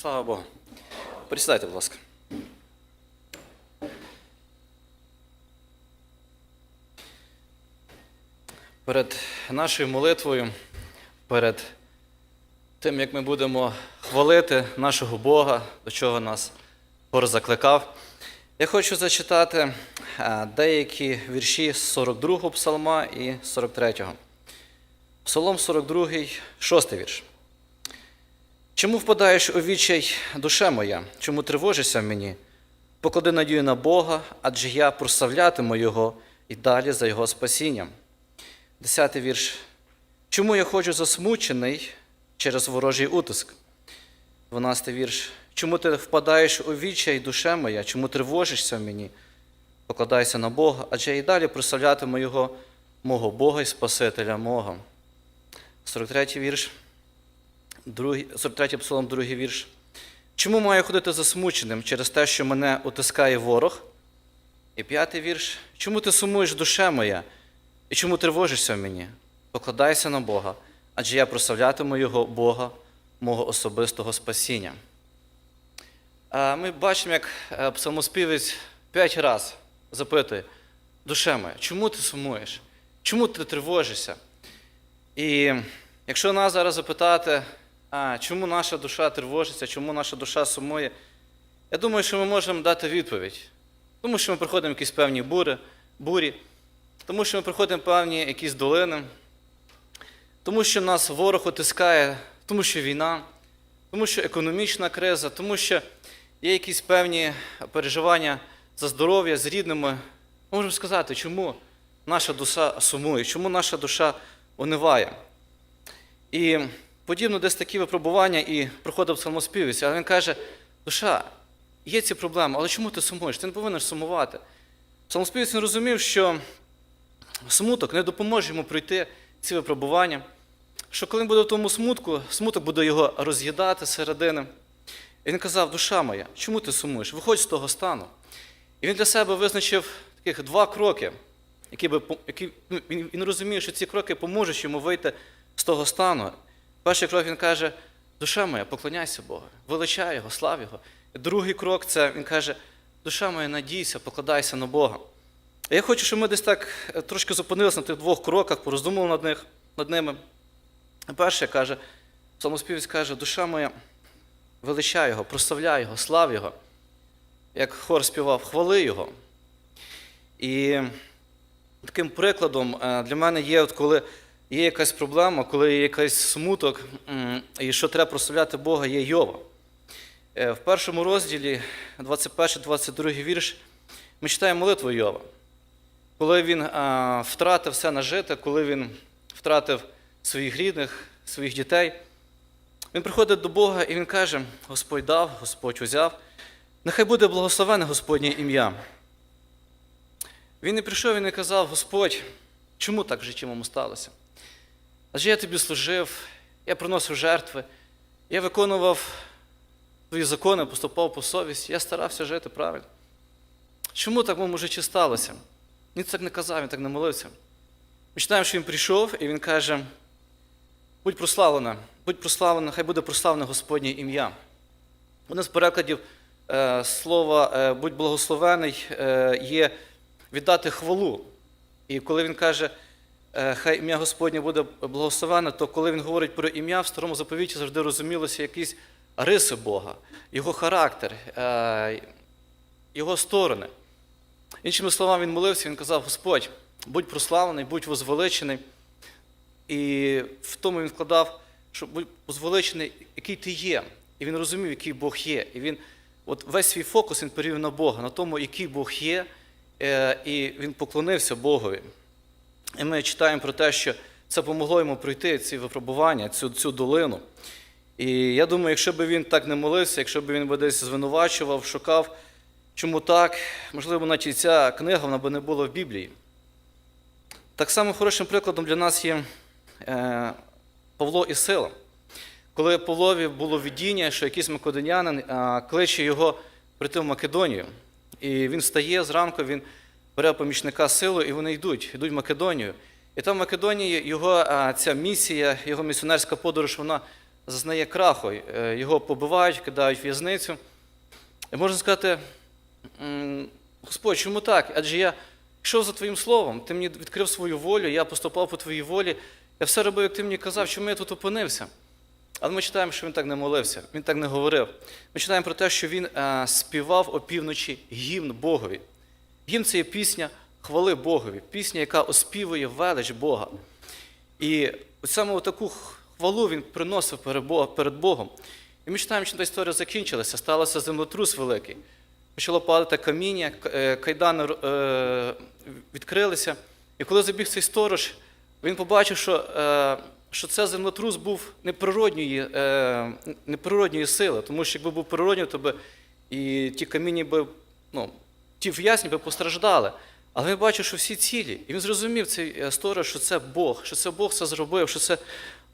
Слава Богу. Присідайте, будь ласка. Перед нашою молитвою, перед тим, як ми будемо хвалити нашого Бога, до чого нас Бог закликав, я хочу зачитати е, деякі вірші з 42 псалма і 43-го. Псалом 42, 6 вірш. Чому впадаєш у відчай, душе моя? Чому тривожишся мені? Поклади надію на Бога, адже я прославлятиму Його і далі за Його спасінням. Десятий вірш. Чому я ходжу засмучений через ворожий утиск? Дванадцятий вірш. Чому ти впадаєш у відчай, душе моя? Чому тривожишся мені? Покладайся на Бога, адже я і далі прославлятиму Його, мого Бога і Спасителя мого. 43 вірш. Другий, 43 псалом, другий вірш. Чому маю ходити засмученим через те, що мене утискає ворог? І п'ятий вірш. Чому ти сумуєш, душе моя? І чому тривожишся в мені? Покладайся на Бога, адже я прославлятиму Його Бога, мого особистого спасіння. Ми бачимо, як е, псалмоспівець п'ять разів запитує: душе моя, чому ти сумуєш? Чому ти тривожишся? І якщо нас зараз запитати, а, чому наша душа тривожиться, чому наша душа сумує, я думаю, що ми можемо дати відповідь. Тому що ми проходимо якісь певні бури, бурі, тому що ми проходимо певні якісь долини, тому що нас ворог утискає, тому що війна, тому що економічна криза, тому що є якісь певні переживання за здоров'я з рідними. Ми можемо сказати, чому наша душа сумує, чому наша душа униває. І подібно десь такі випробування і проходив псалмоспівець, але він каже: душа, є ці проблеми, але чому ти сумуєш? Ти не повинен сумувати. Псалмоспівець він розумів, що смуток не допоможе йому пройти ці випробування, що коли він буде в тому смутку, смуток буде його роз'їдати середини. І він казав, душа моя, чому ти сумуєш? Виходь з того стану. І він для себе визначив таких два кроки, які би, які, ну, він, розуміє, що ці кроки поможуть йому вийти з того стану. Перший крок він каже: душа моя, поклоняйся Богу, величай Його, слав Його. І другий крок це він каже: душа моя, надійся, покладайся на Бога. Я хочу, щоб ми десь так е, трошки зупинилися на тих двох кроках, пороздумали над, них, над ними. Перше каже, псалмоспівець каже, душа моя, величай Його, прославляй Його, слав Його. Як хор співав, хвали Його. І таким прикладом е, для мене є, от коли є якась проблема, коли є якийсь смуток, і що треба прославляти Бога, є Йова. Е, В першому розділі, 21-22 вірш, ми читаємо молитву Йова. Коли він а, втратив все нажите, коли він втратив своїх рідних, своїх дітей, він приходить до Бога і він каже: Господь дав, Господь узяв, нехай буде благословене Господнє ім'я. Він не прийшов і не казав, Господь, чому так в житті моєму сталося? Адже я тобі служив, я приносив жертви, я виконував твої закони, поступав по совісті, я старався жити правильно. Чому так в моєму житті сталося? Він так не казав, він так не молився. Ми читаємо, що він прийшов і він каже: будь прославлена, будь прославлена, хай буде прославлене Господнє ім'я. Одне з перекладів е, слова е, будь благословений е, є віддати хвалу. І коли він каже, хай ім'я Господнє буде благословене, то коли він говорить про ім'я, в старому заповіті завжди розумілося якісь риси Бога, його характер, е, його сторони. Іншими словами, він молився, він казав: Господь, будь прославлений, будь возвеличений. І в тому він вкладав, що будь возвеличений, який ти є. І він розумів, який Бог є. І він от весь свій фокус він перевів на Бога, на тому, який Бог є, е, і він поклонився Богові. І ми читаємо про те, що це помогло йому пройти ці випробування, цю, цю долину. І я думаю, якщо б він так не молився, якщо б він би десь звинувачував, шукав, чому так, можливо, навіть ця книга вона би не була в Біблії. Так само хорошим прикладом для нас є е, Павло і Сила. Коли Павлові було видіння, що якийсь македонянин кличе його прийти в Македонію. І він встає зранку, він бере помічника силу, і вони йдуть, йдуть в Македонію. І там в Македонії його ця місія, його місіонерська подорож, вона зазнає краху, е, його побивають, кидають в в'язницю. І можна сказати, Господь, чому так? Адже я йшов за Твоїм словом, ти мені відкрив свою волю, я поступав по Твоїй волі, я все робив, як ти мені казав, чому я тут опинився. Але ми читаємо, що він так не молився, він так не говорив. Ми читаємо про те, що він е, співав опівночі гімн Богові. Гімн це є пісня хвали Богові, пісня, яка оспівує велич Бога. І саме таку хвалу він приносив перед Богом. І ми читаємо, що та історія закінчилася, стався землетрус великий. Почало падати каміння, е, кайдани е, відкрилися. І коли забіг цей сторож, він побачив, що, е, що це землетрус був неприродньої, неприродньої сили, тому що якби був природній, то би і ті каміння би, ну, ті в'язні би постраждали. Але він бачив, що всі цілі. І він зрозумів цей е, сторож, що це Бог, що це Бог це зробив, що це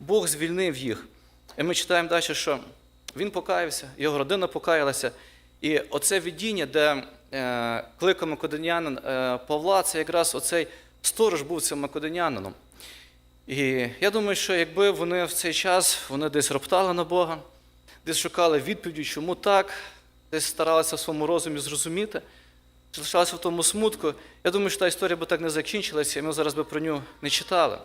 Бог звільнив їх. І ми читаємо далі, що він покаявся, його родина покаялася. І оце видіння, де е, кликав македонянин е, Павла, це якраз оцей сторож був цим македонянином. І я думаю, що якби вони в цей час вони десь роптали на Бога, десь шукали відповіді, чому так, десь старалися в своєму розумі зрозуміти, чи лишалися в тому смутку, я думаю, що та історія би так не закінчилася, і ми зараз би про нього не читали.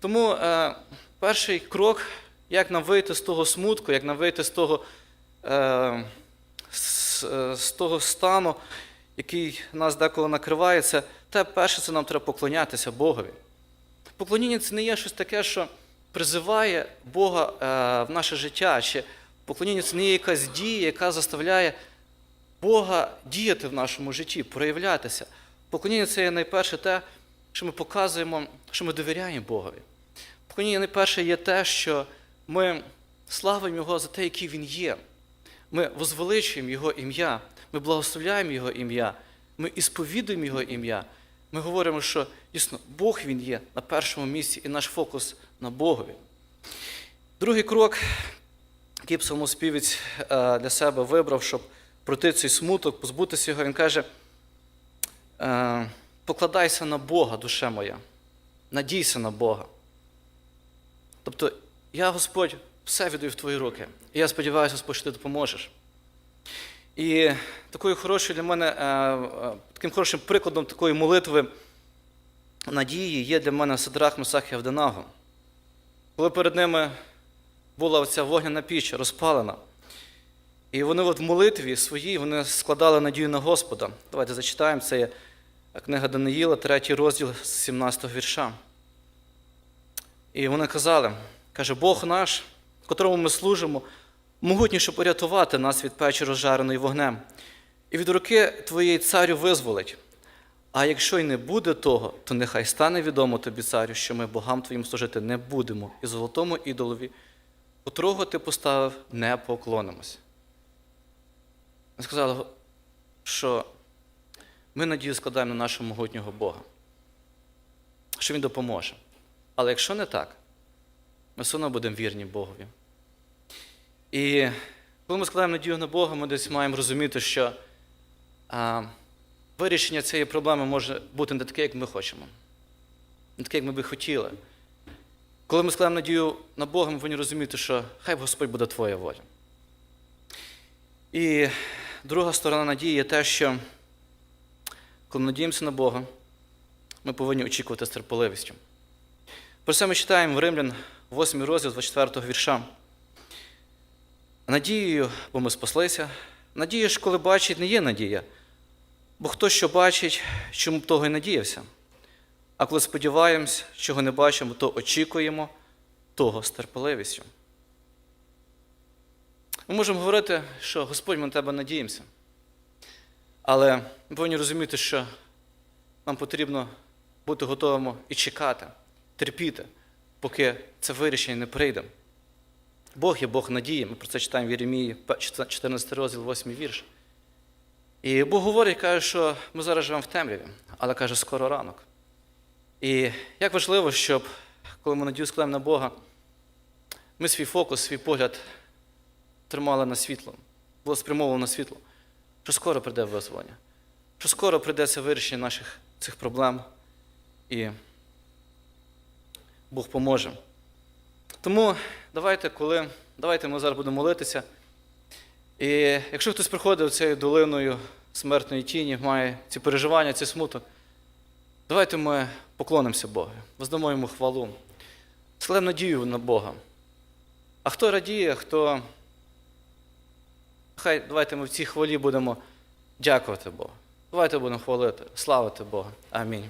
Тому е, перший крок, як нам вийти з того смутку, як нам вийти з того, е, з, е, з того стану, який нас деколи накриває, це те перше, це нам треба поклонятися Богові. Поклоніння це не є щось таке, що призиває Бога е, в наше життя, чи поклоніння це не є якась дія, яка заставляє Бога діяти в нашому житті, проявлятися. Поклоніння це є найперше те, що ми показуємо, що ми довіряємо Богові. Поклоніння найперше є те, що ми славимо Його за те, який Він є. Ми возвеличуємо Його ім'я, ми благословляємо Його ім'я, ми ісповідуємо Його ім'я. Ми говоримо, що дійсно Бог Він є на першому місці і наш фокус на Богові. Другий крок, який псалмоспівець е, для себе вибрав, щоб пройти цей смуток, позбутися його, він каже: е, покладайся на Бога, душе моя, надійся на Бога. Тобто, я, Господь, все віддаю в твої руки. І я сподіваюся, Господь, що ти допоможеш. І такою хорошою для мене, е, е, таким хорошим прикладом такої молитви надії є для мене Садрах Месах Авденаго. Коли перед ними була оця вогняна піч розпалена, і вони от в молитві своїй вони складали надію на Господа. Давайте зачитаємо, це є книга Даниїла, третій розділ з 17 вірша. І вони казали, каже, Бог наш, котрому ми служимо, могутній, щоб порятувати нас від печі розжареної вогнем, і від руки твоєї царю визволить. А якщо й не буде того, то нехай стане відомо тобі, царю, що ми богам твоїм служити не будемо, і золотому ідолові, котрого ти поставив, не поклонимось. Сказали, що ми надію складаємо на нашого могутнього Бога, що Він допоможе. Але якщо не так, ми все одно будемо вірні Богові. І коли ми складаємо надію на Бога, ми десь маємо розуміти, що а, вирішення цієї проблеми може бути не таке, як ми хочемо, не таке, як ми би хотіли. Коли ми складаємо надію на Бога, ми повинні розуміти, що хай Господь буде Твоя воля. І друга сторона надії є те, що коли надіємося на Бога, ми повинні очікувати з терпеливістю. Про це ми читаємо в Римлян 8 розділ 24 вірша. Надією, бо ми спаслися. Надія ж, коли бачить, не є надія. Бо хто що бачить, чому б того й надіявся. А коли сподіваємось, чого не бачимо, то очікуємо того з терпеливістю. Ми можемо говорити, що Господь ми на тебе надіємося. Але ми повинні розуміти, що нам потрібно бути готовими і чекати, терпіти, поки це вирішення не прийде. Бог є Бог надії. Ми про це читаємо в Єремії, 14 розділ, 8 вірш. І Бог говорить, каже, що ми зараз живемо в темряві, але каже, скоро ранок. І як важливо, щоб коли ми надію складаємо на Бога, ми свій фокус, свій погляд тримали на світло, було спрямовано на світло, що скоро прийде визволення, що скоро прийде це вирішення наших цих проблем, і Бог поможе. Тому давайте, коли, давайте ми зараз будемо молитися. І якщо хтось приходить цією долиною смертної тіні, має ці переживання, ці смуток, давайте ми поклонимося Богу, воздамо йому хвалу, складемо надію на Бога. А хто радіє, хто. Хай давайте ми в цій хвалі будемо дякувати Богу. Давайте будемо хвалити, славити Бога. Амінь.